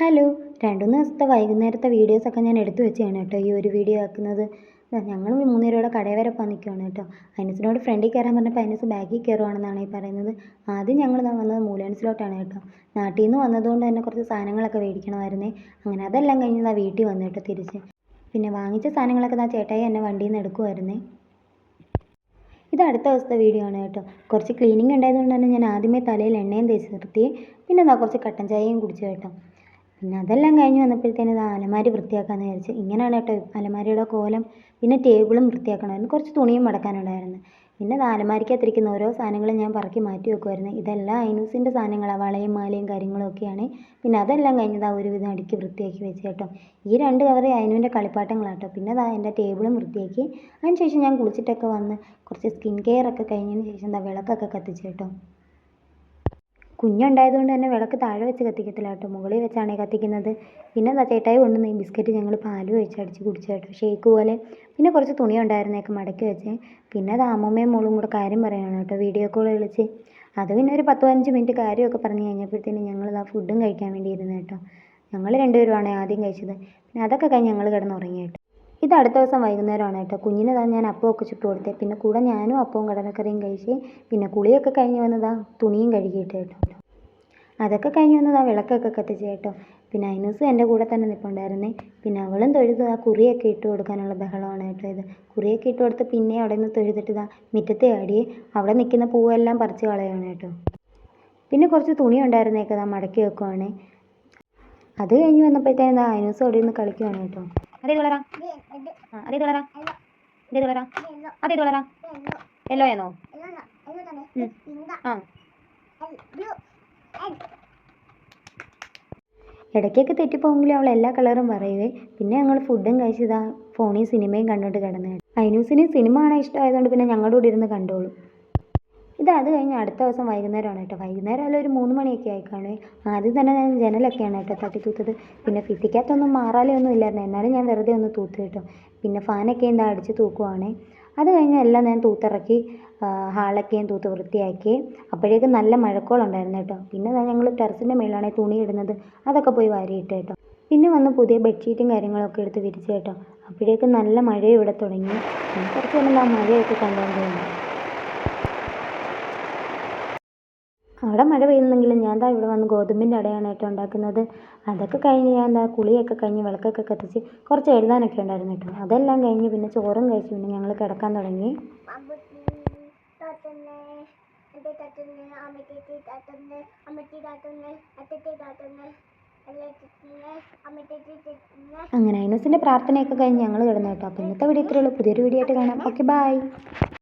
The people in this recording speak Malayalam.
ഹലോ. രണ്ട് മൂന്ന് ദിവസത്തെ വൈകുന്നേരത്തെ വീഡിയോസൊക്കെ ഞാൻ എടുത്തു വെച്ചാണ് കേട്ടോ ഈ ഒരു വീഡിയോ ആക്കുന്നത്. ഞങ്ങൾ മൂന്നുപേരും കൂടെ കടയിൽ വരെ പോകാൻ നിൽക്കുകയാണ് കേട്ടോ. അനസിനോട് ഫ്രണ്ടിൽ കയറാൻ പറഞ്ഞപ്പോൾ അനസ് ബാഗിൽ കയറുവാണെന്നാണ് ഈ പറയുന്നത്. ആദ്യം ഞങ്ങൾ വന്നത് മൂലൻസിലോട്ടാണ് കേട്ടോ. നാട്ടിൽ നിന്ന് വന്നതുകൊണ്ട് തന്നെ കുറച്ച് സാധനങ്ങളൊക്കെ മേടിക്കണമായിരുന്നേ. അങ്ങനെ അതെല്ലാം കഴിഞ്ഞ് വീട്ടിൽ വന്നു കേട്ടോ തിരിച്ച്. പിന്നെ വാങ്ങിച്ച സാധനങ്ങളൊക്കെ ഞാൻ ചേട്ടായി എന്നെ വണ്ടിയിൽ നിന്ന് എടുക്കുമായിരുന്നേ ഇത് അടുത്ത ദിവസത്തെ വീഡിയോ ആണ് കേട്ടോ. കുറച്ച് ക്ലീനിങ് ഉണ്ടായതുകൊണ്ട് തന്നെ ഞാൻ ആദ്യമേ തലയിൽ എണ്ണയും തേച്ച് നിർത്തി. പിന്നെ എന്താ കുറച്ച് കട്ടൻ ചായയും കുടിച്ചു കേട്ടോ. പിന്നെ അതെല്ലാം കഴിഞ്ഞ് വന്നപ്പോഴത്തേനും ഇതാ അലമാരി വൃത്തിയാക്കാമെന്ന് വിചാരിച്ചു ഇങ്ങനെയാണ് കേട്ടോ അലമാരിയുടെ കോലം പിന്നെ ടേബിളും വൃത്തിയാക്കണമായിരുന്നു കുറച്ച് തുണിയും മടക്കാനുണ്ടായിരുന്നു. പിന്നെ ഇത് അലമാരിക്കകത്തിരിക്കുന്ന ഓരോ സാധനങ്ങളും ഞാൻ പറക്കി മാറ്റി വെക്കുമായിരുന്നു ഇതെല്ലാം ഐനൂസിന്റെ സാധനങ്ങളാണ് വളയും മാലയും കാര്യങ്ങളും ഒക്കെയാണ്. പിന്നെ അതെല്ലാം കഴിഞ്ഞ് ദാ ഒരുവിധം അടുക്കി വൃത്തിയാക്കി വെച്ച് കേട്ടോ. ഈ രണ്ട് കവറ് കളിപ്പാട്ടങ്ങളാണ് കളിപ്പാട്ടങ്ങളാട്ടോ പിന്നെ ദാ എന്റെ ടേബിളും വൃത്തിയാക്കി. അതിന് ശേഷം ഞാൻ കുളിച്ചിട്ടൊക്കെ വന്ന് കുറച്ച് സ്കിൻ കെയർ ഒക്കെ കഴിഞ്ഞതിന് ശേഷം ദാ വിളക്കൊക്കെ കത്തിച്ച് കേട്ടോ. കുഞ്ഞുണ്ടായതുകൊണ്ട് തന്നെ വിളക്ക് താഴെ വെച്ച് കത്തിക്കത്തില്ല കേട്ടോ. മുകളിൽ വെച്ചാണ് കത്തിക്കുന്നത്. പിന്നെ എന്താ ചേട്ടായി കൊണ്ടുവന്ന ഈ ബിസ്ക്കറ്റ് ഞങ്ങൾ പാൽ ഒഴിച്ചടിച്ച് കുടിച്ചു കേട്ടോ. ഷേക്ക് പോലെ. പിന്നെ കുറച്ച് തുണി ഉണ്ടായിരുന്നേക്ക് മടക്കി വെച്ചേ. പിന്നെ അത് അമ്മമ്മയും മോളും കൂടെ കാര്യം പറയാണ് കേട്ടോ. വീഡിയോ കോൾ വിളിച്ച്. അത് പിന്നെ ഒരു പത്ത് പതിനഞ്ച് മിനിറ്റ് കാര്യമൊക്കെ പറഞ്ഞു കഴിഞ്ഞപ്പോഴത്തേനും ഞങ്ങൾ ആ ഫുഡും കഴിക്കാൻ വേണ്ടി ഇരുന്നു കേട്ടോ. ഞങ്ങൾ രണ്ടുപേരുമാണ് ആദ്യം കഴിച്ചത്. പിന്നെ അതൊക്കെ കഴിഞ്ഞ് ഞങ്ങൾ കിടന്നുറങ്ങി കേട്ടോ. ഇത് അടുത്ത ദിവസം വൈകുന്നേരമാണ് കേട്ടോ. കുഞ്ഞിന് ഞാൻ അപ്പമൊക്കെ ചുട്ട് കൊടുത്തേ. പിന്നെ കൂടെ ഞാനും അപ്പവും കടലക്കറിയും കഴിച്ച് പിന്നെ കുളിയൊക്കെ കഴിഞ്ഞ് വന്നതാ തുണിയും കഴുകിയിട്ട് കേട്ടോ. അതൊക്കെ കഴിഞ്ഞ് വന്നത് ആ വിളക്കൊക്കെ കത്തിച്ച് കേട്ടോ. പിന്നെ ഐനൂസ് എന്റെ കൂടെ തന്നെ നിൽപ്പുണ്ടായിരുന്നേ പിന്നെ അവളും തൊഴുത് ആ കുറിയൊക്കെ ഇട്ട് കൊടുക്കാനുള്ള ബഹളമാണ് കേട്ടോ ഇത്. കുറിയൊക്കെ ഇട്ട് കൊടുത്ത് പിന്നെ അവിടെ നിന്ന് തൊഴുതിട്ട് ഇതാ മുറ്റത്തെ ആടി അവിടെ നിൽക്കുന്ന പൂവെല്ലാം പറിച്ച് കളയാണ് കേട്ടോ. പിന്നെ കുറച്ച് തുണി ഉണ്ടായിരുന്നേക്ക് ഇതാ മടക്കി വെക്കുവാണ്. അത് കഴിഞ്ഞ് വന്നപ്പോഴത്തേനും ഇതാ ഐനൂസ് അവിടെ നിന്ന് കളിക്കുവാണ് കേട്ടോ. അതേ തുളരാ അതേ തുളരാ അതേ തുളരാ അതേ യെല്ലോ ആണോ ആ. ഇടയ്ക്കൊക്കെ തെറ്റിപ്പോകുമെങ്കിലും അവൾ എല്ലാ കളറും പറയുവേ. പിന്നെ ഞങ്ങൾ ഫുഡും കഴിച്ചതാ. ഫോണിൽ സിനിമയും കണ്ടിട്ട് കിടന്നു. ഐനൂസിന് സിനിമ കാണാൻ ഇഷ്ടമായതുകൊണ്ട് പിന്നെ ഞങ്ങളുടെ കൂടെ ഇരുന്ന് കണ്ടോളും. ഇത് അത് കഴിഞ്ഞ് അടുത്ത ദിവസം വൈകുന്നേരമാണ് കേട്ടോ. വൈകുന്നേരം അല്ല ഒരു മൂന്ന് മണിയൊക്കെ ആയി കാണുവേ. ആദ്യം തന്നെ ഞാൻ ജനലൊക്കെയാണ് കേട്ടോ തട്ടി തൂത്തത് പിന്നെ ഭിത്തിക്കകത്തൊന്നും മാറാലേ ഒന്നും ഇല്ലായിരുന്നു. എന്നാലും ഞാൻ വെറുതെ ഒന്ന് തൂത്ത് കേട്ടോ. പിന്നെ ഫാനൊക്കെ എന്താ അടിച്ച് തൂക്കുവാണേ. അത് കഴിഞ്ഞ് എല്ലാം ഞാൻ തൂത്തിറക്കി ഹാളൊക്കെയും തൂത്ത് വൃത്തിയാക്കി. അപ്പോഴേക്കും നല്ല മഴക്കോളുണ്ടായിരുന്നു കേട്ടോ. പിന്നെ ഞങ്ങൾ ടെറസിന്റെ മുകളിലാണ് തുണി ഇടുന്നത്. അതൊക്കെ പോയി വാരിയിട്ട് കേട്ടോ. പിന്നെ വന്ന് പുതിയ ബെഡ്ഷീറ്റും കാര്യങ്ങളൊക്കെ എടുത്ത് വിരിച്ചു കേട്ടോ. അപ്പോഴേക്കും നല്ല മഴയും ഇവിടെ തുടങ്ങി. കുറച്ച് നേരം ആ മഴയൊക്കെ കണ്ടുകൊണ്ടിരുന്നു അവിടെ മഴ പെയ്യുന്നെങ്കിലും ഞാൻ ദാ ഇവിടെ വന്ന് ഗോതമ്പിന്റെ അടയാണ് കേട്ടോ ഉണ്ടാക്കുന്നത്. അതൊക്കെ കഴിഞ്ഞ് ഞാൻ ദാ കുളിയൊക്കെ കഴിഞ്ഞ് വിളക്കൊക്കെ കത്തിച്ച് കുറച്ച് എഴുതാനൊക്കെ ഉണ്ടായിരുന്നു കേട്ടോ. അതെല്ലാം കഴിഞ്ഞ് പിന്നെ ചോറും കഴിച്ച് പിന്നെ ഞങ്ങൾ കിടക്കാൻ തുടങ്ങി. അങ്ങനെ ഐനൂസിന്റെ പ്രാർത്ഥനയൊക്കെ കഴിഞ്ഞ് ഞങ്ങൾ കിടന്നു കേട്ടോ. അപ്പോൾ ഇന്നത്തെ വീഡിയോ ഇത്രയേ ഉള്ളൂ. പുതിയൊരു വീഡിയോ ആയിട്ട് കാണാം. Okay bye